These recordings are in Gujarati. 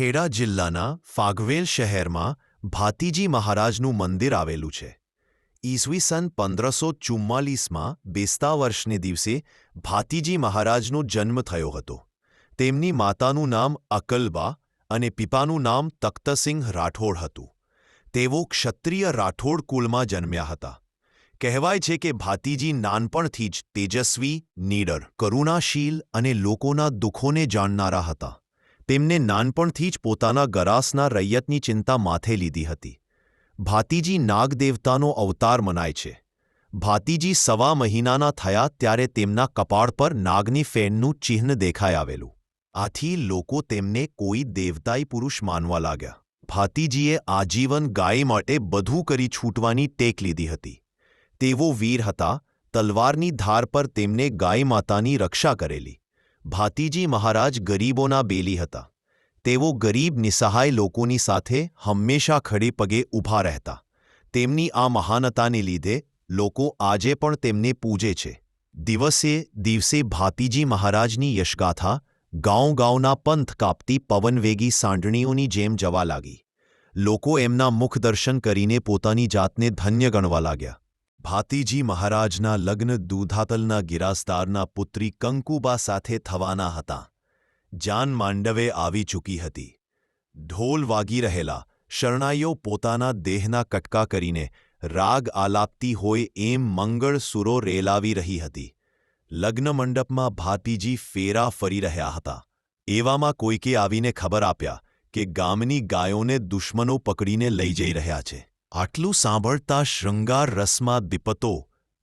ખેડા જિલ્લાના ફાગવેલ શહેરમાં ભાતીજી મહારાજનું મંદિર આવેલું છે. ઈસવી સન પંદરસો ચુમ્માલીસમાં બેસતા વર્ષને દિવસે ભાતીજી મહારાજનો જન્મ થયો હતો. તેમની માતાનું નામ અકલબા અને પિતાનું નામ તખ્તસિંહ રાઠોડ હતું. તેઓ ક્ષત્રિય રાઠોડ કુળમાં જન્મ્યા હતા. કહેવાય છે કે ભાતીજી નાનપણથી જ તેજસ્વી, નીડર, કરુણાશીલ અને લોકોના દુઃખોને જાણનારા હતા. તેમને નાનપણથી જ પોતાના ગરાસના રૈયતની ચિંતા માથે લીધી હતી. ભાતીજી નાગદેવતાનો અવતાર મનાય છે. ભાતીજી સવા મહિનાના થયા ત્યારે તેમના કપાળ પર નાગની ફેનનું ચિહ્ન દેખાઈ આવેલું. આથી લોકો તેમને કોઈ દેવતાઈ પુરુષ માનવા લાગ્યા. ભાતીજીએ આજીવન ગાય માટે બધું કરી છૂટવાની ટેક લીધી હતી. તેવો વીર હતા, તલવારની ધાર પર તેમને ગાય માતાની રક્ષા કરેલી. ભાતીજી મહારાજ ગરીબોના બેલી હતા. તેઓ ગરીબ નિસહાય લોકોની સાથે હંમેશા ખડે પગે ઊભા રહેતા. તેમની આ મહાનતાને લીધે લોકો આજે પણ તેમને પૂજે છે. દિવસે દિવસે ભાતીજી મહારાજની યશગાથા ગાંવ ગાંવના પંથ કાપતી પવનવેગી સાંડણીઓની જેમ જવા લાગી. લોકો એમના મુખદર્શન કરીને પોતાની જાતને ધન્ય ગણવા લાગ્યા. ભાતીજી મહારાજના લગ્ન દૂધાતલના ગિરાસદારના પુત્રી કંકુબા સાથે થવાના હતા. જાન માંડવે આવી ચૂકી હતી. ઢોલ વાગી રહેલા, શરણાઈઓ પોતાના દેહના કટકા કરીને રાગ આલાપતી હોય એમ મંગળ સુરો રેલાવી રહી હતી. લગ્ન મંડપમાં ભાતીજી ફેરા ફરી રહ્યા હતા. એવામાં કોઈકે આવીને ખબર આપ્યા કે ગામની ગાયોને દુશ્મનો પકડીને લઈ જઈ રહ્યા છે. આટલું સાંભળતા શૃંગાર રસમાં દીપતો,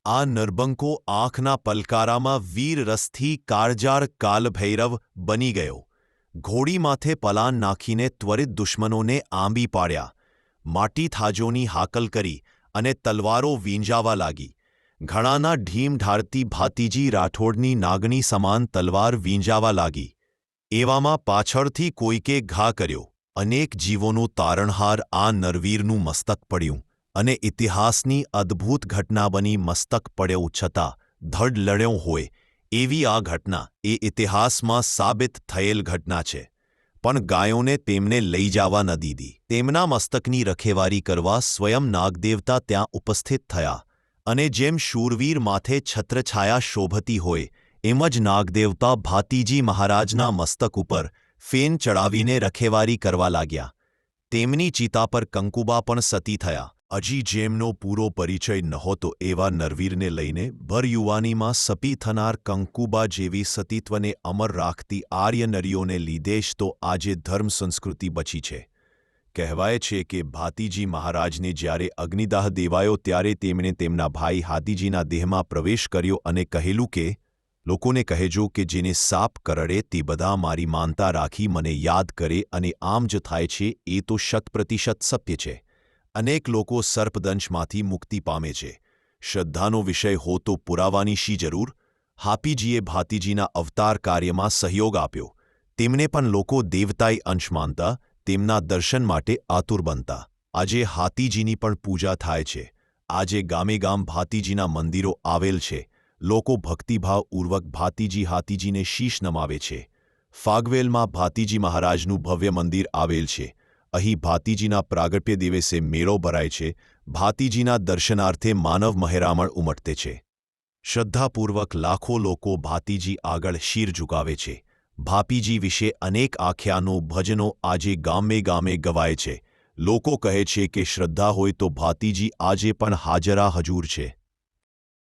આ નરબંકો આંખના પલકારામાં વીરરસથી કારજાર કાલભૈરવ બની ગયો. ઘોડી માથે પલાન નાખીને ત્વરિત દુશ્મનોને આંબી પાડ્યા. માટી થાજોની હાકલ કરી અને તલવારો વીંજાવા લાગી. ઘણાના ઢીમ ઢાળતી ભાતીજી રાઠોડની નાગણી સમાન તલવાર વીંજાવા લાગી. એવામાં પાછળથી કોઈકે ઘા કર્યો. અનેક જીવોનું તારણહાર આ નરવીરનું મસ્તક પડ્યું અને ઇતિહાસની અદ્ભુત ઘટના બની મસ્તક પડ્યું છતાં ધડ લડ્યો હોય એવી આ ઘટના એ ઇતિહાસમાં સાબિત થયેલ ઘટના છે. પણ ગાયોને તેમને લઈ જવા ન દીધી. તેમના મસ્તકની રખેવારી કરવા સ્વયં નાગદેવતા ત્યાં ઉપસ્થિત થયા અને જેમ શૂરવીર માથે છત્રછાયા શોભતી હોય એમ જ નાગદેવતા ભાતીજી મહારાજના મસ્તક ઉપર ફેન ચડાવીને રખેવારી કરવા લાગ્યા. તેમની ચિતા પર કંકુબા પણ સતી થયા. હજી જેમનો પૂરો પરિચય નહોતો એવા નરવીરને લઈને ભરયુવાનીમાં સપી થનાર કંકુબા જેવી સતીત્વને અમર રાખતી આર્ય નરીઓને લીધે જ તો આજે ધર્મ સંસ્કૃતિ બચી છે. કહેવાય છે કે ભાતીજી મહારાજને જ્યારે અગ્નિદાહ દેવાયો ત્યારે તેમણે તેમના ભાઈ હાતીજીના દેહમાં પ્રવેશ કર્યો અને કહેલું કે લોકોને કહેજો કે જેને સાપ કરડે તે બધા મારી માનતા રાખી મને યાદ કરે અને આમ જ થાય છે, એ તો શત પ્રતિશત સત્ય છે. અનેક લોકો સર્પદંશમાંથી મુક્તિ પામે છે. શ્રદ્ધાનો વિષય હો તો પુરાવાની શી જરૂર? હાપીજીએ ભાતીજીના અવતાર કાર્યમાં સહયોગ આપ્યો. તેમને પણ લોકો દેવતાઈ અંશ માનતા, તેમના દર્શન માટે આતુર બનતા. આજે હાતીજીની પણ પૂજા થાય છે. આજે ગામે ગામ ભાતીજીના મંદિરો આવેલ છે. લોકો ભક્તિભાવ ઉર્વક ભાતીજી હાતીજીને શીશ નમાવે છે. ફાગવેલમાં ભાતીજી મહારાજનું ભવ્ય મંદિર આવેલ છે. અહીં ભાતીજીના પ્રાગટ્ય દિવસે મેળો ભરાય છે. ભાતીજીના દર્શનાર્થે માનવ મહેરામણ ઉમટતે છે. શ્રદ્ધાપૂર્વક લાખો લોકો ભાતીજી આગળ શીર ઝુકાવે છે. ભાપીજી વિશે અનેક આખ્યાનો, ભજનો આજે ગામે ગામે ગવાય છે. લોકો કહે છે કે શ્રદ્ધા હોય તો ભાતીજી આજે પણ હાજરા હજૂર છે.